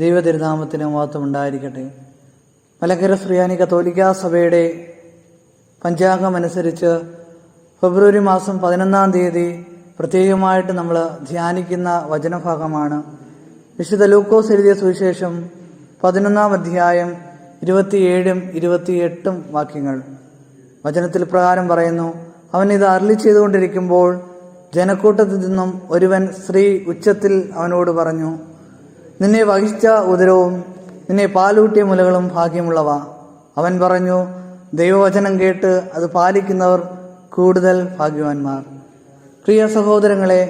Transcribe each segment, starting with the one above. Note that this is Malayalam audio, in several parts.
ദൈവതിരുനാമത്തിന് മഹത്വം ഉണ്ടായിരിക്കട്ടെ മലങ്കര ശ്രീയാനി കത്തോലിക്ക സഭയുടെ പഞ്ചാംഗം അനുസരിച്ച് ഫെബ്രുവരി മാസം പതിനൊന്നാം തീയതി പ്രത്യേകമായിട്ട് നമ്മൾ ധ്യാനിക്കുന്ന വചനഭാഗമാണ്. വിശുദ്ധ ലൂക്കോസ് എഴുതിയ സുവിശേഷം പതിനൊന്നാം അധ്യായം ഇരുപത്തിയേഴും ഇരുപത്തിയെട്ടും വാക്യങ്ങൾ. വചനത്തിൽ പ്രകാരം പറയുന്നു അവൻ ഇത് അരളി ചെയ്തുകൊണ്ടിരിക്കുമ്പോൾ ജനക്കൂട്ടത്തിൽ നിന്നും ഒരുവൻ സ്ത്രീ ഉച്ചത്തിൽ അവനോട് പറഞ്ഞു നിന്നെ വഹിച്ച ഉദരവും നിന്നെ പാലൂട്ടിയ മുലകളും ഭാഗ്യമുള്ളവ. അവൻ പറഞ്ഞു ദൈവവചനം കേട്ട് അത് പാലിക്കുന്നവർ കൂടുതൽ ഭാഗ്യവാന്മാർ. പ്രിയ സഹോദരങ്ങളെ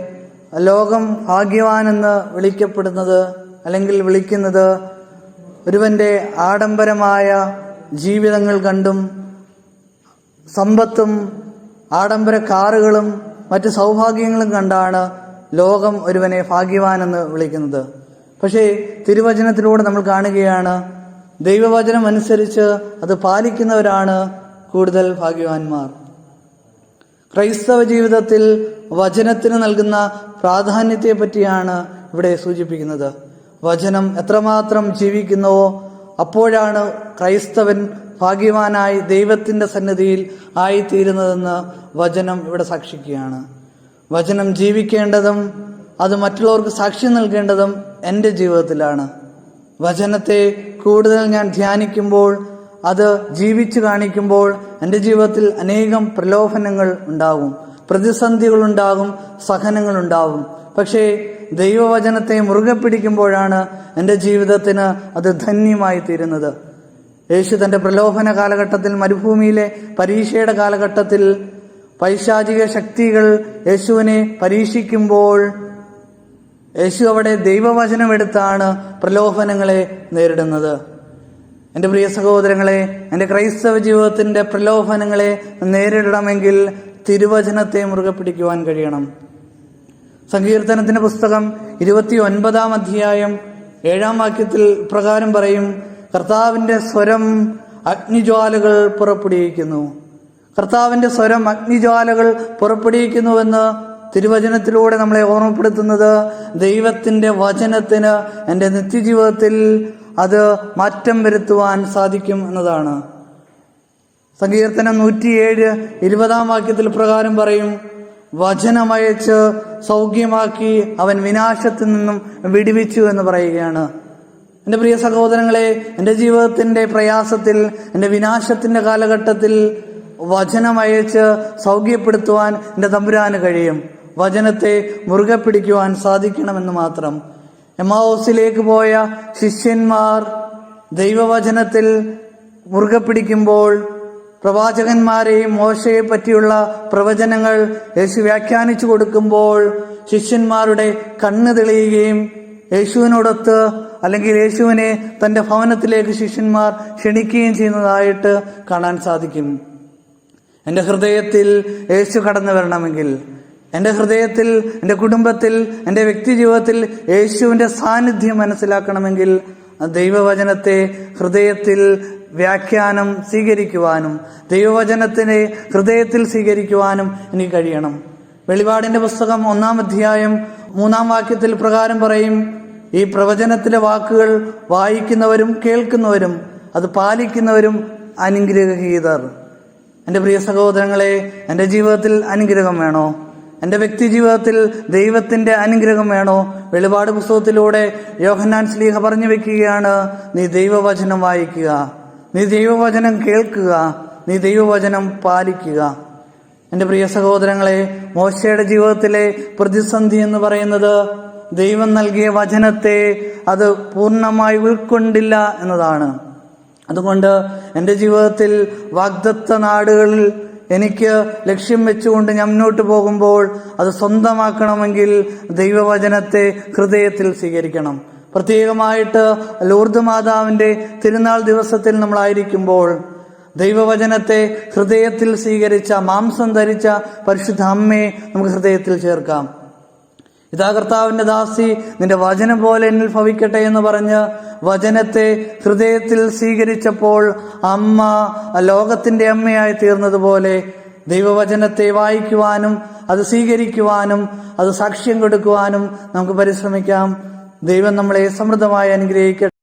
ലോകം ഭാഗ്യവാനെന്ന് വിളിക്കപ്പെടുന്നത് അല്ലെങ്കിൽ വിളിക്കുന്നത് ഒരുവന്റെ ആഡംബരമായ ജീവിതങ്ങൾ കണ്ടും സമ്പത്തും ആഡംബര കാറുകളും മറ്റ് സൗഭാഗ്യങ്ങളും കണ്ടാണ് ലോകം ഒരുവനെ ഭാഗ്യവാനെന്ന് വിളിക്കുന്നത്. പക്ഷേ തിരുവചനത്തിലൂടെ നമ്മൾ കാണുകയാണ് ദൈവവചനം അനുസരിച്ച് അത് പാലിക്കുന്നവരാണ് കൂടുതൽ ഭാഗ്യവാന്മാർ. ക്രൈസ്തവ ജീവിതത്തിൽ വചനത്തിന് നൽകുന്ന പ്രാധാന്യത്തെ പറ്റിയാണ് ഇവിടെ സൂചിപ്പിക്കുന്നത്. വചനം എത്രമാത്രം ജീവിക്കുന്നുവോ അപ്പോഴാണ് ക്രൈസ്തവൻ ഭാഗ്യവാനായി ദൈവത്തിന്റെ സന്നിധിയിൽ ആയിത്തീരുന്നതെന്ന് വചനം ഇവിടെ സാക്ഷിക്കുകയാണ്. വചനം ജീവിക്കേണ്ടതും അത് മറ്റുള്ളവർക്ക് സാക്ഷ്യം നൽകേണ്ടതും എന്റെ ജീവിതത്തിലാണ്. വചനത്തെ കൂടുതൽ ഞാൻ ധ്യാനിക്കുമ്പോൾ അത് ജീവിച്ചു കാണിക്കുമ്പോൾ എന്റെ ജീവിതത്തിൽ അനേകം പ്രലോഭനങ്ങൾ ഉണ്ടാകും. പ്രതിസന്ധികളുണ്ടാകും സഹനങ്ങളുണ്ടാകും പക്ഷേ ദൈവവചനത്തെ മുറുകെ പിടിക്കുമ്പോഴാണ് എന്റെ ജീവിതത്തിന് അത് ധന്യമായി തീരുന്നത്. യേശു തന്റെ പ്രലോഭന കാലഘട്ടത്തിൽ മരുഭൂമിയിലെ പരീക്ഷയുടെ കാലഘട്ടത്തിൽ പൈശാചിക ശക്തികൾ യേശുവിനെ പരീക്ഷിക്കുമ്പോൾ യേശു അവിടെ ദൈവവചനമെടുത്താണ് പ്രലോഭനങ്ങളെ നേരിടുന്നത്. എന്റെ പ്രിയ സഹോദരങ്ങളെ എന്റെ ക്രൈസ്തവ ജീവിതത്തിന്റെ പ്രലോഭനങ്ങളെ നേരിടണമെങ്കിൽ തിരുവചനത്തെ മുറുകെ പിടിക്കുവാൻ കഴിയണം. സങ്കീർത്തനത്തിന്റെ പുസ്തകം ഇരുപത്തി ഒൻപതാം അധ്യായം ഏഴാം വാക്യത്തിൽ പ്രകാരം പറയും കർത്താവിന്റെ സ്വരം അഗ്നിജ്വാലകൾ പുറപ്പെടുവിക്കുന്നു. കർത്താവിന്റെ സ്വരം അഗ്നിജ്വാലകൾ പുറപ്പെടുവിക്കുന്നുവെന്ന് തിരുവചനത്തിലൂടെ നമ്മളെ ഓർമ്മപ്പെടുത്തുന്നത് ദൈവത്തിന്റെ വചനത്തിന് എന്റെ നിത്യജീവിതത്തിൽ അത് മാറ്റം വരുത്തുവാൻ സാധിക്കും എന്നതാണ്. സങ്കീർത്തനം നൂറ്റിയേഴ് ഇരുപതാം വാക്യത്തിൽ പ്രകാരം പറയും വചനമയച്ച് സൗഖ്യമാക്കി അവൻ വിനാശത്തിൽ നിന്നും വിടുവിച്ചു എന്ന് പറയുകയാണ്. എന്റെ പ്രിയ സഹോദരങ്ങളെ എന്റെ ജീവിതത്തിന്റെ പ്രയാസത്തിൽ എന്റെ വിനാശത്തിന്റെ കാലഘട്ടത്തിൽ വചനമയച്ച് സൗഖ്യപ്പെടുത്തുവാൻ എന്റെ തമ്പുരാന് കഴിയും. വചനത്തെ മുറുകെ പിടിക്കുവാൻ സാധിക്കണമെന്ന് മാത്രം. എമാവോസിലേക്ക് പോയ ശിഷ്യന്മാർ ദൈവവചനത്തിൽ മുറുകെ പിടിക്കുമ്പോൾ പ്രവാചകന്മാരെയും മോശയെ പറ്റിയുള്ള പ്രവചനങ്ങൾ യേശു വ്യാഖ്യാനിച്ചു കൊടുക്കുമ്പോൾ ശിഷ്യന്മാരുടെ കണ്ണ് തെളിയുകയും യേശുവിനോടൊത്ത് അല്ലെങ്കിൽ യേശുവിനെ തന്റെ ഭവനത്തിലേക്ക് ശിഷ്യന്മാർ ക്ഷണിക്കുകയും ചെയ്യുന്നതായിട്ട് കാണാൻ സാധിക്കും. എന്റെ ഹൃദയത്തിൽ യേശു കടന്നു വരണമെങ്കിൽ എന്റെ ഹൃദയത്തിൽ എന്റെ കുടുംബത്തിൽ എന്റെ വ്യക്തി ജീവിതത്തിൽ യേശുവിന്റെ സാന്നിധ്യം മനസ്സിലാക്കണമെങ്കിൽ ദൈവവചനത്തെ ഹൃദയത്തിൽ വ്യാഖ്യാനം സ്വീകരിക്കുവാനും ദൈവവചനത്തിനെ ഹൃദയത്തിൽ സ്വീകരിക്കുവാനും എനിക്ക് കഴിയണം. വെളിപാടിന്റെ പുസ്തകം ഒന്നാം അധ്യായം മൂന്നാം വാക്യത്തിൽ പ്രകാരം പറയും ഈ പ്രവചനത്തിലെ വാക്കുകൾ വായിക്കുന്നവരും കേൾക്കുന്നവരും അത് പാലിക്കുന്നവരും അനുഗ്രഹീതർ. എന്റെ പ്രിയ സഹോദരങ്ങളെ എന്റെ ജീവിതത്തിൽ അനുഗ്രഹം വേണോ? എന്റെ വ്യക്തി ജീവിതത്തിൽ ദൈവത്തിന്റെ അനുഗ്രഹം വേണോ? വെളിപാട് പുസ്തകത്തിലൂടെ യോഹന്നാൻ സ്ലീഹ പറഞ്ഞു വെക്കുകയാണ് നീ ദൈവവചനം വായിക്കുക നീ ദൈവവചനം കേൾക്കുക നീ ദൈവവചനം പാലിക്കുക. എന്റെ പ്രിയ സഹോദരങ്ങളെ മോശയുടെ ജീവിതത്തിലെ പ്രതിസന്ധി എന്ന് പറയുന്നത് ദൈവം നൽകിയ വചനത്തെ അത് പൂർണമായി ഉൾക്കൊണ്ടില്ല എന്നതാണ്. അതുകൊണ്ട് എന്റെ ജീവിതത്തിൽ വാഗ്ദത്ത നാടുകളിൽ എനിക്ക് ലക്ഷ്യം വെച്ചുകൊണ്ട് ഞാൻ മുന്നോട്ട് പോകുമ്പോൾ അത് സ്വന്തമാക്കണമെങ്കിൽ ദൈവവചനത്തെ ഹൃദയത്തിൽ സ്വീകരിക്കണം. പ്രത്യേകമായിട്ട് ലൂർദ് മാതാവിന്റെ തിരുനാൾ ദിവസത്തിൽ നമ്മളായിരിക്കുമ്പോൾ ദൈവവചനത്തെ ഹൃദയത്തിൽ സ്വീകരിച്ച മാംസം ധരിച്ച പരിശുദ്ധ അമ്മയെ നമുക്ക് ഹൃദയത്തിൽ ചേർക്കാം. ഇതാ കർത്താവിന്റെ ദാസി നിന്റെ വചനം പോലെ എന്നിൽ ഭവിക്കട്ടെ എന്ന് പറഞ്ഞ് വചനത്തെ ഹൃദയത്തിൽ സ്വീകരിച്ചപ്പോൾ അമ്മ ലോകത്തിന്റെ അമ്മയായി തീർന്നതുപോലെ ദൈവവചനത്തെ വായിക്കുവാനും അത് സ്വീകരിക്കുവാനും അത് സാക്ഷ്യം കൊടുക്കുവാനും നമുക്ക് പരിശ്രമിക്കാം. ദൈവം നമ്മളെ സമൃദ്ധമായി അനുഗ്രഹിക്കട്ടെ.